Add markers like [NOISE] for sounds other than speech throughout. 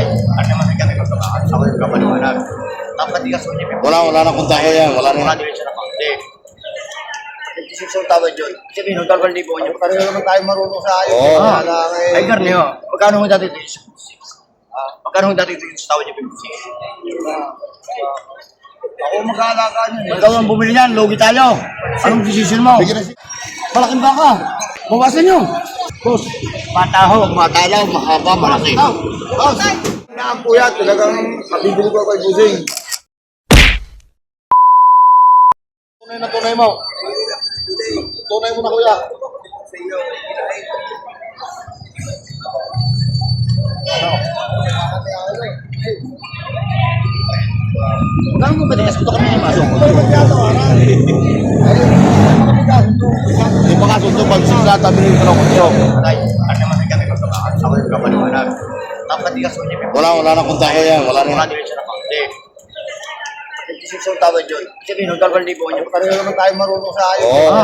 Ay, ano naman kami magkakakas. Ako yung kapaliwanag. Dapat di ka sunyi. Wala, wala na kontak ko yan. Wala Wala na. din siya na. 56 ang tawad yun. Sabihin, nung dalawang libo niya. Pareho naman tayo marunong sa ayos. Oo. Eh. Ay, Garneo, magkano ho dati ito? Ah, magkano ho dati ito tawad niya 56? Ako mag-aalaga niyan eh. Ikaw ang bumili niyan, logi tayo. Anong decision mo? Bigyan na si... Malaking baka. Bawasan nyo. Boss, mataho, matalaw, mahaba, malaki. Boss! Na ang kuya, talagang kabibili ko kay Busing. Tunay na tunay mo. Tunay mo na kuya. Bakit mo ba di kasi ito kami yung masok? Hindi pa kasundo pag sisa tabi ng tulong ko. Ay, ano naman kami magkakakas. Ako yung kapaliwanag. Dapat di ka sunyi. Wala, wala na kontak ko yan. Wala Wala na. din siya na. 56 ang tawad yun. Sabihin, nung dalawang libo niya. Pareho naman tayo marunong sa ayos. Oo.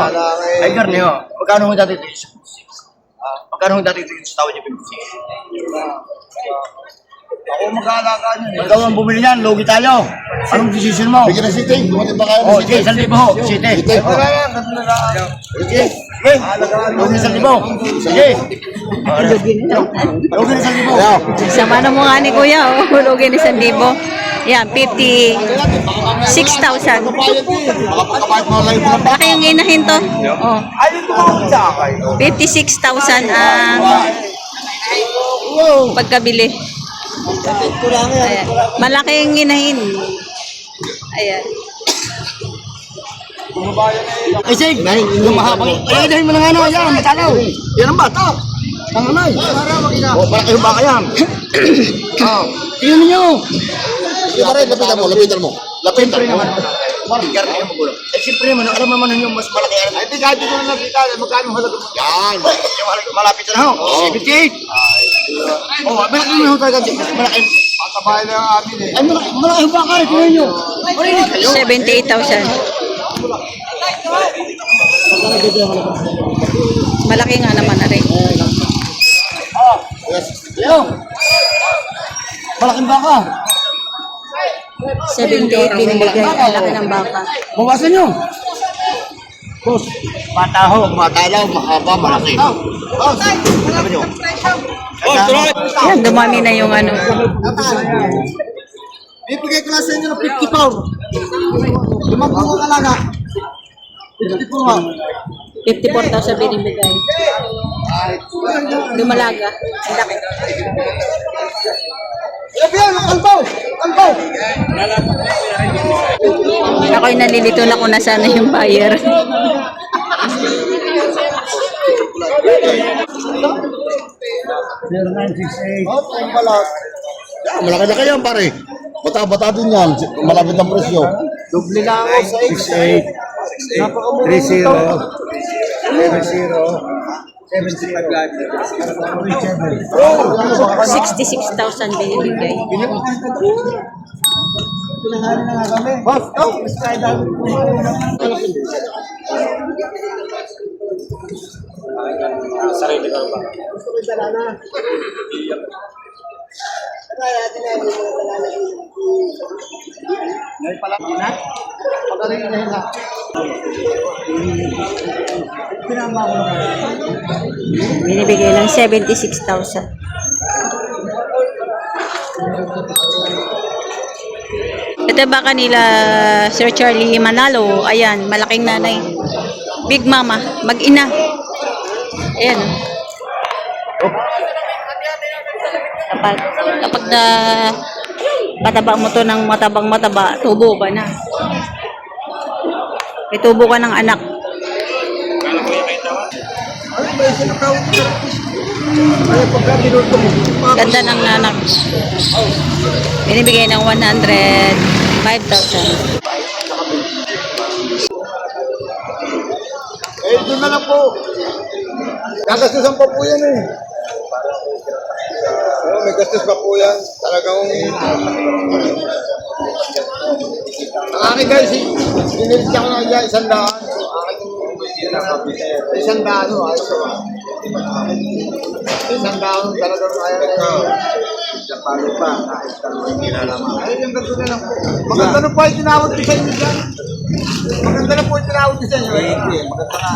Eh. Ay, Garneo, magkano ho dati ito yung 56? Magkano ho dati ito yung tawad niya 56? Ako mag-aalaga niyan eh. Ikaw ang bumili niyan, logi tayo. Anong decision mo? Bigyan na si Ting. Dumating ba kayo Oh, ng sige, isang libo ho. Sige. Ting. Na. Sige. Sige. Logi isang libo. Sige. Isang libo. Sama na mo nga ni Kuya, oh. [LAUGHS] Hulugin isang libo. Yan, 56,000. Makapagkapahit mo lang yung inahin to. Oh, Ayun ko ako sa akin. 56,000 ang pagkabili. Ayan. Malaki yung inahin. Ayan. Ay, sige. Yung mahabang. Ay, dahil mo na nga ano. Yan, matalaw. Yan ang bata. Tanganay. Oh, malaki yung baka yan. Oh, [COUGHS] tingnan rin, lapitan mo, lapitan mo. Lapitan mo. Garneo yung magulo. Eh, siyempre naman, alam naman yung mas malaki. Ay, Ay, kahit dito na nakita, magkano halaga mo? Yan. yung malapit na ho. Oo. 78. Oh, malaki na ho talaga. Malaki. Matabahay na ang amin eh. Ay, malaki, malaki yung baka rin. Tingnan niyo. Marinig kayo. 78,000. Malaki nga naman na rin. Yo. Malaking baka. 78 binibigay. Ang laki ng baka. Bawasan nyo. Boss, mataho, matalaw, mahaba, malaki. Boss, sabi nyo. Yan, dumami na yung ano. Bibigay ko lang sa inyo ng 50 pound. Limang puno kalaga. 50 po nga. 54,000 binibigay. Lumalaga. Ang laki. Ilabi yan, ang kalbaw! Kalbaw! Ako'y nalilito na kung nasaan na yung buyer. Oh, ang balat. Yan, malaki na kayo, pare. Bata-bata din yan. Malapit ang presyo. Dubli na ako sa 6'8". Napakamura. 66,000 binibigay. Pinahari na nga kami. Boss, oh, mas kaya dami. Sarili ka ba? Natin na yung Ngayon pala na? Pagaling na na. Pinama. Binibigay ng 76,000. Ito ba kanila Sir Charlie Manalo? Ayan, malaking nanay. Big Mama, mag-ina. Ayan. Kapag, kapag na mataba mo to ng matabang mataba, tubo ka na. May tubo ka ng anak. Ganda ng anak. Binibigay ng 105,000. Eh, doon na lang po. Gagastusan pa po yan eh. May gastos pa po yan. Talagang... Ang akin guys, dinilis ako ng isang daan. Isang daan, no, ayos ko. Isang daan, talagang ayaw. Japalo pa, na-install mo yung nilalaman. Ay, yung ganito na lang po. Maganda na po yung tinawag ko sa inyo dyan. Maganda na po yung tinawag ko sa inyo.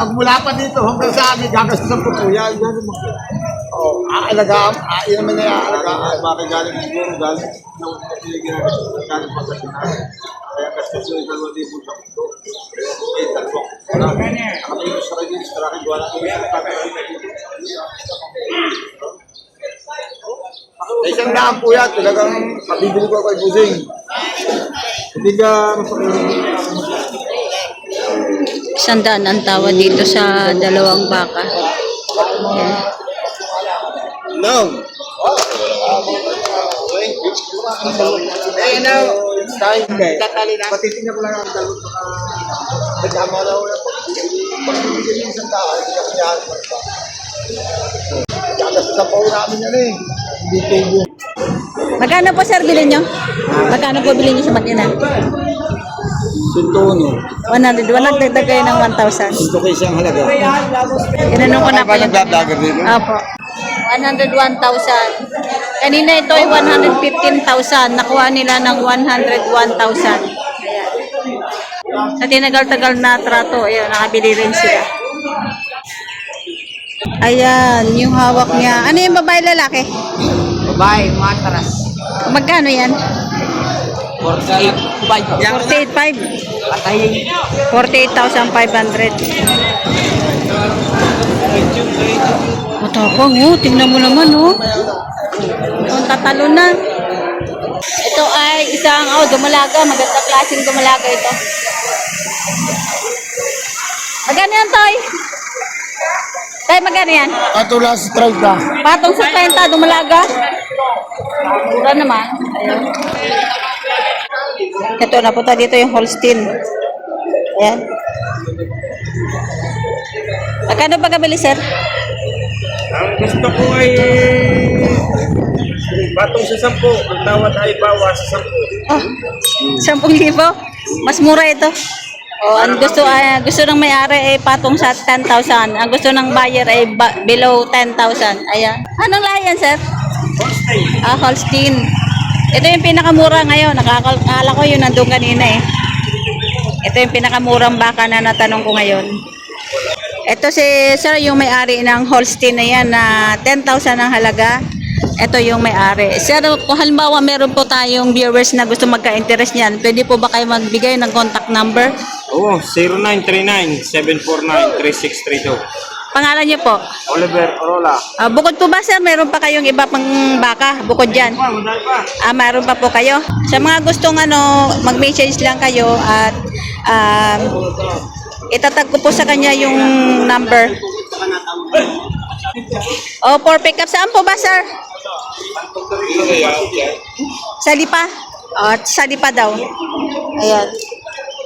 Magmula pa dito hanggang sa amin, gagastusan ko po yan. Yan Oh, aalagaan, ah, yun naman na aalagaan. Bakit galing siguro, galing nung ginagawa, galing pa sa Pinas. Kaya gastusin yung dalawang libo sa mundo. Eh, talbok. Wala. Kami yung sa register, wala ko yung Ay, isang daan po yan. Talagang mabibili ko kay Busing. Hindi ka Isang daan ang tawad dito sa dalawang baka. Ayan. No. Eh, no. Time. Tatali na. Patitingnan ko lang ang dalawang baka. Nagkama na ako. Pag bibigyan yung isang tao, hindi ka kanyaan. Gagastos sa pao namin yan eh. Hindi tubo. Magkano po sir bilhin nyo? Magkano po bilhin nyo sa Makina? Sintono. 100. Walang dagdag kayo ng 1,000. Ito kayo siyang halaga. Inanong ko na po Ba yung nagbablogger dito? Apo. 101,000. Kanina ito ay 115,000. Nakuha nila ng 101,000. Ayan. Sa tinagal-tagal na trato, ayan, nakabili rin sila. Ayan, yung hawak niya. Ano yung babae lalaki? Babae, matras. Magkano yan? 48. 48,500. Patay. 48,500. Matapang oh, tingnan mo naman oh. Ang tatalo na. Ito ay isang, oh, dumalaga. Maganda klaseng dumalaga ito. Magkano yan, Toy? Toy, magkano yan? Katula sa strike ka. Patong sa 30, dumalaga. Mura naman. Ayan. Ito, napunta dito yung Holstein. Ayan. Magkano ba kabili, sir? Ang gusto ko ay batong sa sampu. Ang tawad ay bawas sa sampu. Oh, 10,000. Mas mura ito. Oh, ang gusto ay gusto ng may-ari ay patong sa 10,000. Ang gusto ng buyer ay ba- below 10,000. Ayan. Anong lahi yan, sir? Ah, Holstein. Ito yung pinakamura ngayon. Nakakala ko yun nandun kanina eh. Ito yung pinakamurang baka na natanong ko ngayon. Ito si sir yung may-ari ng Holstein na yan na 10,000 ang halaga. Ito yung may-ari. Sir, kung halimbawa meron po tayong viewers na gusto magka-interest niyan, pwede po ba kayo magbigay ng contact number? Oo, 0939-749-3632. Pangalan niyo po. Oliver Orola. Ah, bukod po ba sir, meron pa kayong iba pang baka bukod dyan? Pa. Ah, mayroon pa po kayo. Sa mga gustong ano, mag-message lang kayo at um, itatag ko po sa kanya yung number. Oh, for pick up. Saan po ba, sir? Sa Lipa. Oh, sa Lipa daw. Ayan.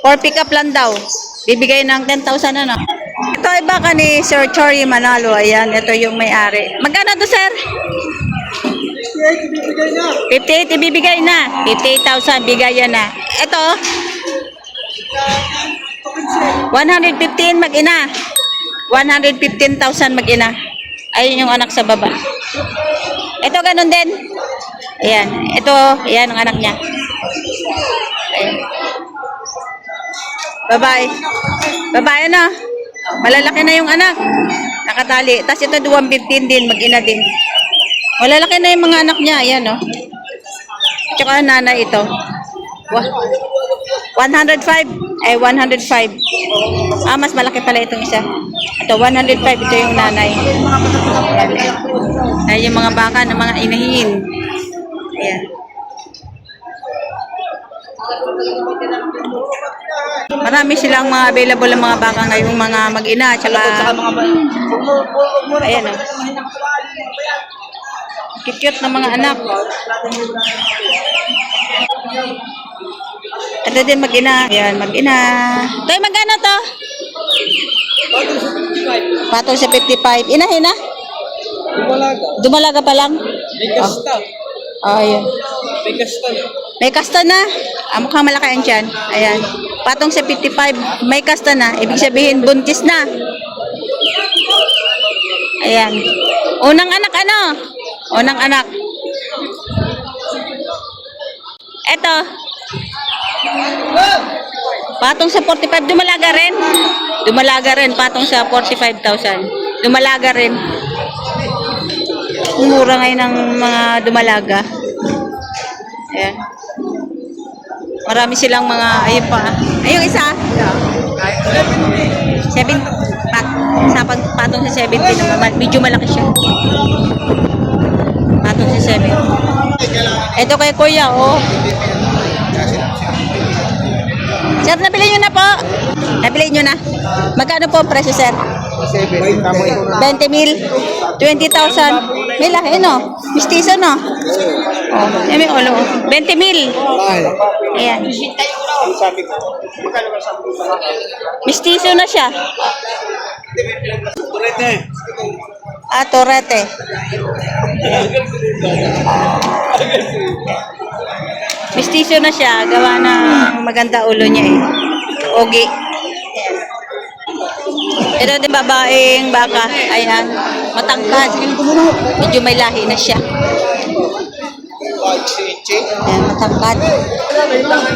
For pick up lang daw. Bibigay ng 10,000 ano. Ito ay baka ni Sir Chory Manalo. Ayan, ito yung may-ari. Magkano to, sir? 58 ibibigay na. 58,000 bigayan na. Ito. 115 mag-ina. 115,000 mag-ina. Ayun yung anak sa baba. Ito ganun din. Ayan. Ito, ayan ang anak niya. Ayan. Babae. Babae na. Malalaki na yung anak. Nakatali. Tapos ito 215 din, mag-ina din. Malalaki na yung mga anak niya. Ayan, oh. Tsaka nanay ito. Wa- 105. Eh, 105. Ah, mas malaki pala itong isa. Ito, 105. Ito yung nanay. Ay, yung mga baka ng mga inahin. Ayan. Marami silang mga available ng mga baka ngayong mga mag-ina. Tsaka, ayan o. Cute ng mga anak. Ito din mag-ina. Ayan, mag-ina. Tay, magkano to? Patol sa 55. Inahin na? Dumalaga pa lang? May kasta. Oh, ayan. May kasta na. May kasta na. Ah, mukhang malaki yan dyan. Ayan. Patong sa 55. May kasta na. Ibig sabihin, buntis na. Ayan. Unang anak ano? Unang anak. Eto. Patong sa 45, dumalaga rin. Dumalaga rin, patong sa 45,000. Dumalaga rin. Mura ngayon ng mga dumalaga. Ayan. Marami silang mga, ayun pa. Ayun isa. Seven, pat, sa pag, patong sa 70 naman, medyo malaki siya. Patong sa 7. Ito kay Kuya, oh. Sir, nabili nyo na po. Nabili nyo na. Magkano po ang presyo, sir? 20 mil. 20,000. May lahi, no? Mistiso, no? Oh, yan may ulo. 20 mil. Ayan. Mistiso na siya. Ah, torete. Mistiso na siya. Gawa ng maganda ulo niya eh. Ogi. Ito din babaeng baka. Ayan. Matangkad. Medyo may lahi na siya. Ayan, matangkad.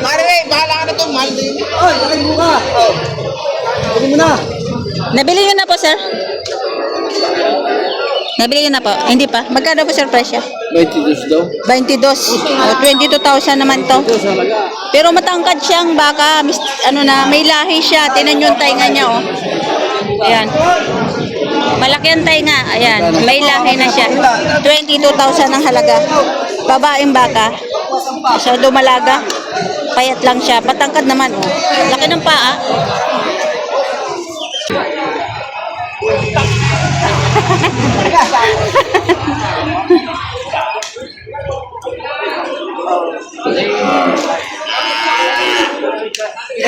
Pare, bahala ka na to. Mahal din. Oy, laki mo ka. Oh. Bili mo na. Nabili niyo na po, sir? Nabili niyo na po? Hindi pa. Magkano po, sir, presyo? 22 daw. 22. O, 22,000 naman to. Pero matangkad siyang baka, mis- ano na, may lahi siya. Tinan yung tainga niya, oh. Ayan. Malaki ang tainga. Ayan. May lahi na siya. 22,000 ang halaga. Babaeng baka. Siya dumalaga. Payat lang siya. Patangkad naman, oh. Laki ng paa. [LAUGHS]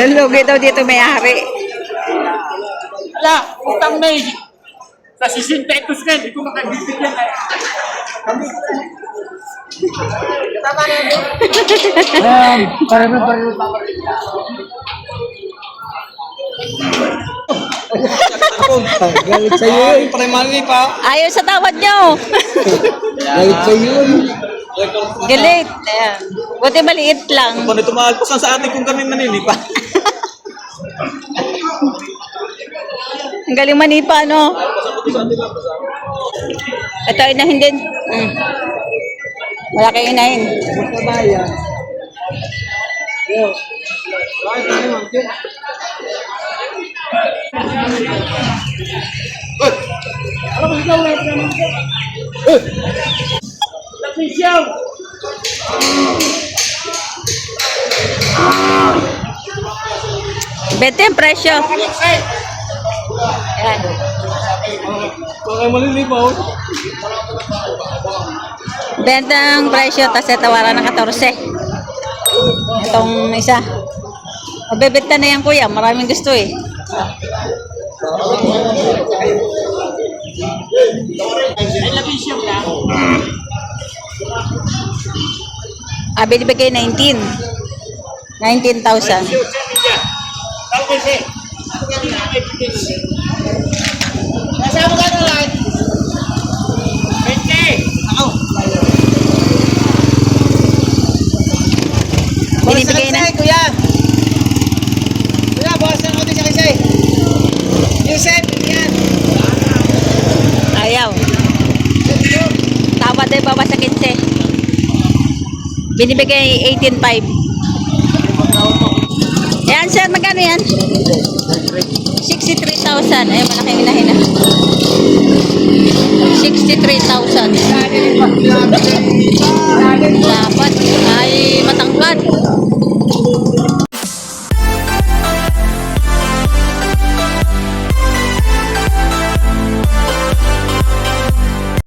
Ang lugi daw dito may ari. Wala, utang na eh. Sa 60 pesos ka, hindi ko makabibigyan eh. Ayan, para mo para mo Galit sa iyo. Pare, mali pa. Ayaw sa tawad niyo. Galit sa iyo. Galit. Ayan. Buti maliit lang. Kung ito mahal pa sa atin kung kami maninipa. Ang galing manipa, no? Ito, inahin din. Mm. Malaki inahin. Kabayan. Bete ang presyo. Ayan. Kung ay malilipaw. Benta ang presyo, tapos tawaran ng 14. Itong isa. Mabebenta na yan, kuya. Maraming gusto eh. Ah, binibigay 19. 19,000. Kasama ka na lang. Binibigay 18.5. Ayan sir, magkano yan? 63,000. Ay, malaking inahin na. 63,000. Dapat ay matangkad.